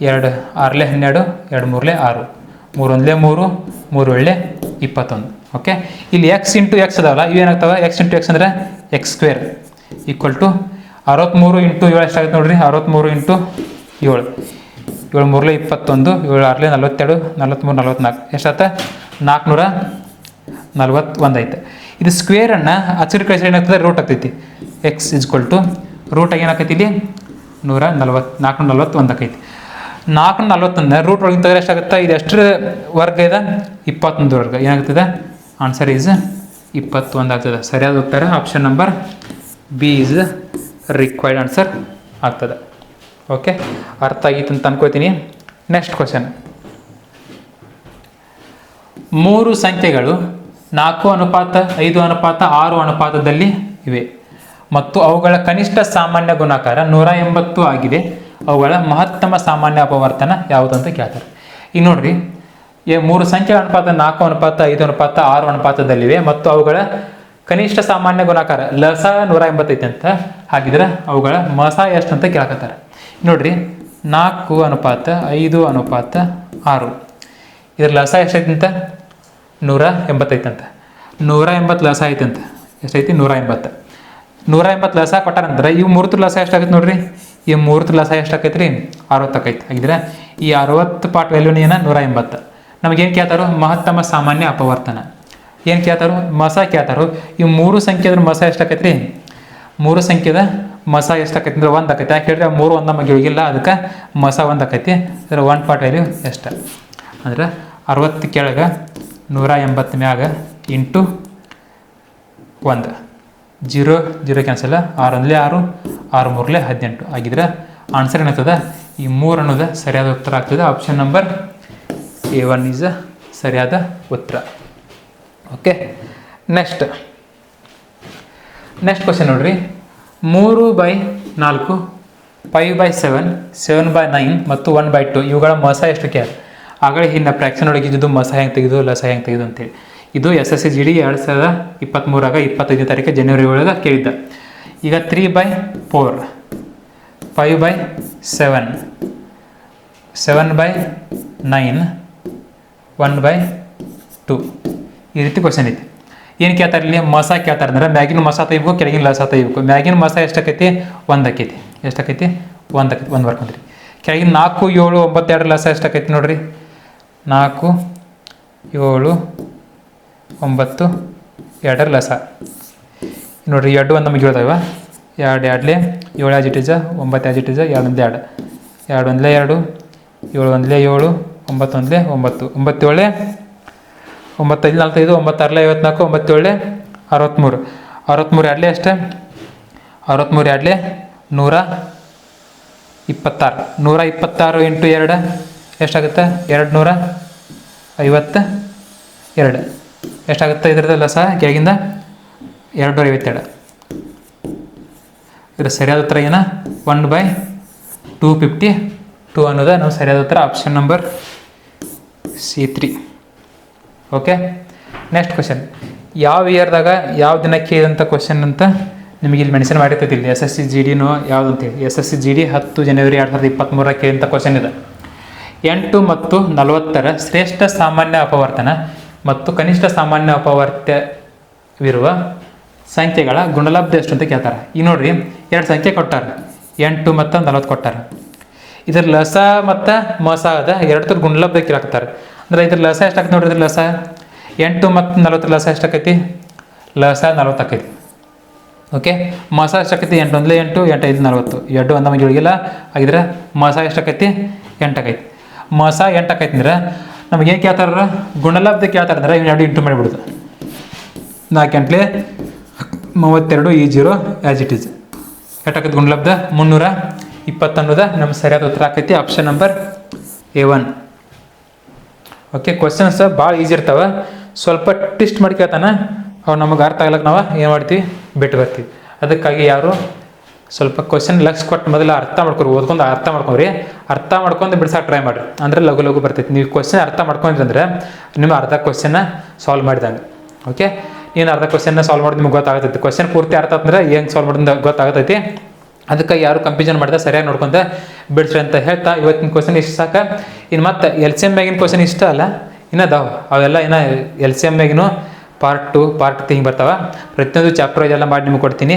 ಎರಡು ಆರಲೆ ಹನ್ನೆರಡು, ಎರಡು ಮೂರಲೆ ಆರು. ಮೂರೊಂದಲೇ ಮೂರು ಮೂರು ಒಳ್ಳೆ ಇಪ್ಪತ್ತೊಂದು. ಓಕೆ ಇಲ್ಲಿ ಎಕ್ಸ್ ಇಂಟು ಎಕ್ಸ್ ಅದಾವಲ್ಲ, ಇವೇನಾಗ್ತವೆ? ಎಕ್ಸ್ ಇಂಟು ಎಕ್ಸ್ ಅಂದರೆ ಎಕ್ಸ್ ಸ್ಕ್ವೇರ್ ಈಕ್ವಲ್ ಟು ಅರವತ್ತ್ಮೂರು ಇಂಟು ಏಳು ಎಷ್ಟಾಗುತ್ತೆ ನೋಡಿರಿ? ಅರವತ್ತ್ಮೂರು ಇಂಟು ಏಳು. ಏಳು ಮೂರಲೆ ಇಪ್ಪತ್ತೊಂದು, ಏಳು ಆರಲೆ ನಲ್ವತ್ತೆರಡು ನಲ್ವತ್ತ್ಮೂರು ನಲ್ವತ್ನಾಲ್ಕು. ಎಷ್ಟಾತ? ನಾಲ್ಕುನೂರ ನಲ್ವತ್ತೊಂದು ಐತೆ. ಇದು ಸ್ಕ್ವೇರನ್ನು ಹಸಿರು ಕಳಿಸಿ ಏನಾಗ್ತದೆ? ರೂಟ್ ಆಗ್ತೈತಿ. ಎಕ್ಸ್ ಇಸ್ಕ್ವಲ್ ಟು ರೂಟಾಗಿ ಏನಾಗೈತಿ ಇಲ್ಲಿ? ನೂರ ನಲ್ವತ್ತು, ನಾಲ್ಕುನೂರ ನಲ್ವತ್ತೊಂದು ಆಕೈತಿ. ನಾಲ್ಕುನೂರ ನಲ್ವತ್ತೊಂದು ರೂಟ್ ಒಳಗಿಂತ ಎಷ್ಟಾಗುತ್ತೆ? ಇದು ಎಷ್ಟರ ವರ್ಗ ಇದೆ? ಇಪ್ಪತ್ತೊಂದು ವರ್ಗ. ಏನಾಗ್ತದೆ? ಆನ್ಸರ್ ಈಸ್ ಇಪ್ಪತ್ತೊಂದು ಆಗ್ತದೆ. ಸರಿಯಾದ ಉತ್ತರ option number B is required answer ಆಗ್ತದೆ. ಓಕೆ ಅರ್ಥ ಆಗಿತ್ತು ಅಂತ ಅನ್ಕೋತೀನಿ. ನೆಕ್ಸ್ಟ್ ಕ್ವಶನ್ ಮೂರು ಸಂಖ್ಯೆಗಳು ನಾಲ್ಕು ಅನುಪಾತ, ಐದು ಅನುಪಾತ, ಆರು ಅನುಪಾತದಲ್ಲಿ ಇವೆ. ಮತ್ತು ಅವುಗಳ ಕನಿಷ್ಠ ಸಾಮಾನ್ಯ ಗುಣಾಕಾರ ನೂರ ಎಂಬತ್ತು ಆಗಿದೆ. ಅವುಗಳ ಮಹತ್ತಮ ಸಾಮಾನ್ಯ ಅಪವರ್ತನ ಯಾವುದು ಅಂತ ಕೇಳ್ತಾರೆ. ಈಗ ನೋಡ್ರಿ. ಈ ಮೂರು ಸಂಖ್ಯೆ ಅನುಪಾತ, ನಾಲ್ಕು ಅನುಪಾತ, ಐದು ಅನುಪಾತ, ಆರು ಅನುಪಾತದಲ್ಲಿವೆ. ಮತ್ತು ಅವುಗಳ ಕನಿಷ್ಠ ಸಾಮಾನ್ಯ ಗುಣಾಕಾರ ಲಸ ನೂರ ಎಂಬತ್ತೈತೆ ಅಂತ ಹಾಗಿದ್ರೆ ಅವುಗಳ ಮಸ ಎಷ್ಟು ಅಂತ ಕೇಳಕತ್ತಾರೆ. ನೋಡ್ರಿ, ನಾಲ್ಕು ಅನುಪಾತ, ಐದು ಅನುಪಾತ, ಆರು. ಇದ್ರ ಲಸ ಎಷ್ಟೈತಿ ಅಂತ? ನೂರ ಎಂಬತ್ತೈತೆ ಅಂತ. ನೂರ ಎಂಬತ್ತು ಲಸ ಐತೆ ಅಂತ. ಎಷ್ಟೈತಿ? ನೂರ ಎಂಬತ್ತು. ನೂರ ಎಂಬತ್ತು ಲಸ ಕೊಟ್ಟಾರಂದ್ರೆ ಇವು ಮೂರ್ತು ಲಸ ಎಷ್ಟಾಗೈತೆ ನೋಡ್ರಿ? ಈ ಮೂರ್ತು ಲಸ ಎಷ್ಟಾಕೈತೆ ರೀ ಹಾಗಿದ್ರೆ ಈ ಅರವತ್ತು ಪಾಟ್ ವ್ಯಾಲ್ಯೂನ ಏನ? ನೂರ ಎಂಬತ್ತು. ನಮಗೇನು ಕೇಳ್ತಾರೋ ಮಹತ್ತಮ ಸಾಮಾನ್ಯ ಅಪವರ್ತನ. ಏನು ಕೇಳ್ತಾರೋ ಮಸ ಕೇಳ್ತಾರೋ, ಈ ಮೂರು ಸಂಖ್ಯೆದ್ರ ಮಸ ಎಷ್ಟಾಕೈತಿ ರೀ ಮೂರು ಸಂಖ್ಯೆದ ಮಸ ಎಷ್ಟಾಕೈತಿ ಅಂದ್ರೆ ಒಂದು ಆಕೈತಿ. ಯಾಕೆ ಹೇಳಿದ್ರೆ ಮೂರು ಒಂದ ನಮಗೆ ಹೋಗಿಲ್ಲ ಅದಕ್ಕೆ ಮಸ ಒಂದು ಆಕೈತಿ. ಅಂದ್ರೆ ಒನ್ ಪಾರ್ಟ್ ವ್ಯಾಲ್ಯೂ ಎಷ್ಟು? ಅಂದ್ರೆ ಅರವತ್ತು ಕೆಳಗೆ ನೂರ ಎಂಬತ್ತು ಮ್ಯಾಗ ಇಂಟು ಒಂದು. ಜೀರೋ ಜೀರೋ ಕ್ಯಾನ್ಸಲ್ ಆರು ಅಂದಲೇ ಆರು ಆರು ಮೂರಲೇ ಹದಿನೆಂಟು. ಆಗಿದ್ರೆ ಆನ್ಸರ್ ಏನಾಗ್ತದೆ ಈ ಮೂರು ಅನ್ನೋದು ಸರಿಯಾದ ಉತ್ತರ ಆಗ್ತದೆ. Option number A one is ಸರಿಯಾದ ಉತ್ತರ. ಓಕೆ ನೆಕ್ಸ್ಟ್ ನೆಕ್ಸ್ಟ್ ಕ್ವಶನ್ ನೋಡ್ರಿ. ಮೂರು ಬೈ ನಾಲ್ಕು five by seven seven by nine ಮತ್ತು ಒನ್ ಬೈ ಟು ಇವುಗಳ ಮಸ ಎಷ್ಟು ಕೇಳ ಆಗಲೇ ಇನ್ನು ಫ್ರ್ಯಾಕ್ಷನ್ ಒಳಗೆ ಇದ್ದು ಮಸ ಹೆಂಗೆ ತೆಗೆದು, ಲಸ ಹೆಂಗೆ ತೆಗೆದು ಅಂತೇಳಿ. ಇದು S S C G D ಎರಡು ಸಾವಿರದ ಇಪ್ಪತ್ತ್ಮೂರಾಗ ಇಪ್ಪತ್ತೈದನೇ ತಾರೀಕು ಜನವರಿ ಒಳಗೆ ಕೇಳಿದ್ದ. ಈಗ three by four five by seven seven by nine one by two ಈ ರೀತಿ ಕ್ವಶನ್ ಐತಿ. ಏನು ಕೇಳ್ತಾರೆ ಇಲ್ಲಿ? ಮಸ ಕೇಳ್ತಾರೆ ಅಂದ್ರೆ ಮ್ಯಾಗಿನ ಮಸ ತೆಗಿಬೇಕು ಕೆಳಗಿನ ಲಸ ತೆಗಿಬೇಕು ಮ್ಯಾಗಿನ ಮಸ ಎಷ್ಟಾಕೈತಿ ಒಂದು ಆಕೈತಿ ಎಷ್ಟಾಕೈತಿ ಒಂದು ಆಕೈತಿ ಒಂದು ಕೆಳಗಿನ ನಾಲ್ಕು, ಏಳು, ಒಂಬತ್ತು, ಎರಡು ಲಸ ಎಷ್ಟಾಕೈತಿ ನೋಡ್ರಿ? ನಾಲ್ಕು, ಏಳು, ಒಂಬತ್ತು, ಎರಡರ ಲಸ. ನೋಡ್ರಿ, ಎರಡು ಒಂದು ನಮಗೆ ಹೇಳ್ತಾವ ಎರಡು ಎರಡಲೆ ಏಳು ಆಜಿಟಿಜ ಒಂಬತ್ತು ಆಜಿಟಿಜ ಎರಡು ಒಂದು ಎರಡು. ಎರಡು ಒಂದಲೇ ಎರಡು, ಏಳು ಒಂದಲೇ ಏಳು ಒಂಬತ್ತು ಒಂದ್ಲೆ ಒಂಬತ್ತು. ಒಂಬತ್ತೇಳೆ? ಒಂಬತ್ತೈದು ನಾಲ್ಕೈದು ಒಂಬತ್ತಾರಲೆ ಐವತ್ನಾಲ್ಕು, ಒಂಬತ್ತೇಳೆ? ಅರವತ್ತ್ಮೂರು ಅರವತ್ತ್ಮೂರು ಎರಡಲೇ ಅಷ್ಟೇ? ಅರವತ್ತ್ಮೂರು ಎರಡಲೆ? ನೂರ ಇಪ್ಪತ್ತಾರು. ನೂರ ಇಪ್ಪತ್ತಾರು ಇಂಟು ಎರಡು ಎಷ್ಟಾಗುತ್ತೆ? ಎರಡು ನೂರ ಐವತ್ತ ಎರಡು. ಎಷ್ಟಾಗುತ್ತೆ ಇದರದಲ್ಲ ಸಹ ಕೆಳಗಿಂದ? ಎರಡು ನೂರ ಐವತ್ತೆರಡು. ಇದರ ಸರಿಯಾದ ಉತ್ತರ ಏನ? One by two fifty two ಅನ್ನೋದು ನಾವು ಸರಿಯಾದ ಉತ್ತರ option number C three okay next question ಯಾವ ಇಯರ್ದಾಗ ಯಾವ ದಿನಕ್ಕೆ ಇದಂಥ ಕ್ವಶನ್ ಅಂತ ನಿಮಗೆ ಇಲ್ಲಿ ಮೆನ್ಷನ್ ಮಾಡಿರ್ತೈತಿ ಇಲ್ಲಿ. ಎಸ್ ಎಸ್ ಸಿ ಜಿ ಡಿನೋ ಯಾವ್ದು ಅಂತೇಳಿ S S C G D ಹತ್ತು ಜನವರಿ ಎರಡು ಸಾವಿರದ ಇಪ್ಪತ್ತ್ಮೂರಕ್ಕೆ ಕೇಳಿದಂಥ ಕ್ವಶನ್ ಇದೆ. ಎಂಟು ಮತ್ತು ನಲವತ್ತರ ಶ್ರೇಷ್ಠ ಸಾಮಾನ್ಯ ಅಪವರ್ತನ ಮತ್ತು ಕನಿಷ್ಠ ಸಾಮಾನ್ಯ ಅಪವರ್ತ್ಯವಿರುವ ಸಂಖ್ಯೆಗಳ ಗುಣಲಬ್ಧ ಎಷ್ಟು ಅಂತ ಕೇಳ್ತಾರೆ. ಈ ನೋಡ್ರಿ, ಎರಡು ಸಂಖ್ಯೆ ಕೊಟ್ಟಾರೆ. ಎಂಟು ಮತ್ತು ನಲವತ್ತು ಕೊಟ್ಟಾರ. ಇದ್ರ ಲಸ ಮತ್ತು ಮಸ ಅದ ಎರಡು ಕೇಳಾಕತ್ತಾರೆ. ಅಂದ್ರೆ ಇದ್ರ ಲಸ ಎಷ್ಟಾಗ್ತದೆ ನೋಡ್ರಿ ಇದ್ರ ಲಸ? ಎಂಟು ಮತ್ತು ನಲವತ್ತರ ಲಸ ಎಷ್ಟಾಕೈತಿ? ಲಸ ನಲವತ್ತು ಆಕೈತಿ ಓಕೆ ಮಸ ಎಷ್ಟಾಕೈತಿ? ಎಂಟು ಒಂದಲೇ ಎಂಟು ಎಂಟು ಐದು ನಲವತ್ತು. ಎರಡು ಒಂದು ಮಂಜುಳಿಗಿಲ್ಲ ಆಗಿದ್ರೆ ಹಾಗಿದ್ರೆ ಮಸ ಎಷ್ಟಾಕೈತಿ? ಎಂಟಾಕೈತಿ. ಮಸ ಎಂಟಾಕೈತಿ ಅಂದ್ರೆ ನಮ್ಗೆ ಏನು ಕೇಳ್ತಾರ ಗುಣಲಬ್ಧ ಕೇಳ್ತಾರೆ ಅಂದ್ರೆ ಇವ್ನ ಎರಡು ಇಂಟು ಮಾಡಿಬಿಡುದು. ನಾಲ್ಕು ಎಂಟ್ಲೆ ಮೂವತ್ತೆರಡು ಈ ಜೀರೋ ಆ್ಯಸ್ ಇಟ್ ಈಸ್ ಎಷ್ಟಾಕೈತಿ ಗುಣಲಬ್ಧ? ಮುನ್ನೂರ ಇಪ್ಪತ್ತನ್ನೋದ ನಮ್ಮ ಸರಿಯಾದ ಉತ್ತರ ಆಕೈತಿ. Option number A one okay questions ಭಾಳ ಈಸಿ ಇರ್ತಾವೆ. ಸ್ವಲ್ಪ ಟಿಸ್ಟ್ ಮಾಡಿ ಕೇಳ್ತಾನೆ. ಅವು ನಮಗೆ ಅರ್ಥ ಆಗ್ಲಕ್ಕೆ ನಾವು ಏನು ಮಾಡ್ತೀವಿ? ಬಿಟ್ಟು ಬರ್ತೀವಿ. ಅದಕ್ಕಾಗಿ ಯಾರು? ಸ್ವಲ್ಪ ಕ್ವಶನ್ ಲಕ್ಷ ಕೊಟ್ಟು ಮೊದಲು ಅರ್ಥ ಮಾಡ್ಕೊರಿ, ಓದ್ಕೊಂಡು ಅರ್ಥ ಮಾಡ್ಕೊಂಡ್ರಿ ಅರ್ಥ ಮಾಡ್ಕೊಂಡು ಬಿಡ್ಸಕ್ಕೆ ಟ್ರೈ ಮಾಡಿರಿ. ಅಂದ್ರೆ ಲಘು ಲಘು ಬರ್ತೈತಿ. ನೀವು ಕ್ವಶನ್ ಅರ್ಥ ಮಾಡ್ಕೊಂಡ್ರಿ ಅಂದ್ರೆ ನಿಮ್ಮ ಅರ್ಧ ಕ್ವಶನ್ನ ಸಾಲ್ವ್ ಮಾಡಿದಂಗೆ. ಓಕೆ ಏನು ಅರ್ಧ ಕ್ವಶನ್ನ ಸಾಲ್ವ್ ಮಾಡೋದು ನಿಮ್ಗೆ ಗೊತ್ತಾಗತೈತಿ ಕ್ವಶನ್ ಪೂರ್ತಿ ಅರ್ಥ ಅಂದ್ರೆ ಹೆಂಗೆ ಸಾಲ್ವ್ ಮಾಡೋದು ಗೊತ್ತಾಗತೈತಿ ಅದಕ್ಕೆ ಯಾರು ಕಂಪ್ಯೂಷನ್ ಮಾಡಿದ್ರೆ ಸರಿಯಾಗಿ ನೋಡ್ಕೊಂತ ಬಿಡ್ಸ್ರಿ ಅಂತ ಹೇಳ್ತಾ ಇವತ್ತಿನ ಕ್ವಶನ್ ಇಷ್ಟು ಸಾಕ. ಇನ್ನು ಮತ್ತೆ ಎಲ್ ಸಿ ಎಂ ಮ್ಯಾಗಿನ ಕ್ವಶನ್ ಇಷ್ಟ ಅಲ್ಲ? ಇನ್ನು ಅದಾವ. ಅವೆಲ್ಲ ಇನ್ನು ಎಲ್ ಸಿ ಎಂ ಮ್ಯಾಗಿನೂ ಪಾರ್ಟ್ ಟು ಪಾರ್ಟ್ ತ್ರೀ ಹಿಂಗೆ ಬರ್ತಾವ. ಪ್ರತಿಯೊಂದು ಚಾಪ್ಟರ್ ಇದೆಲ್ಲ ಮಾಡಿ ನಿಮಗೆ ಕೊಡ್ತೀನಿ.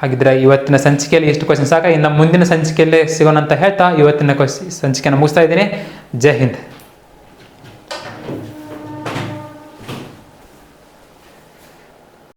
ಹಾಗಿದ್ರೆ ಇವತ್ತಿನ ಸಂಚಿಕೆಯಲ್ಲಿ ಎಷ್ಟು ಕ್ವಶನ್ ಸಾಕ? ಇನ್ನು ಮುಂದಿನ ಸಂಚಿಕೆಯಲ್ಲಿ ಸಿಗೋಣ ಅಂತ ಹೇಳ್ತಾ ಇವತ್ತಿನ ಕ್ವಶ್ ಸಂಚಿಕೆನ ಮುಗಿಸ್ತಾ ಇದ್ದೀನಿ. ಜೈ ಹಿಂದ್.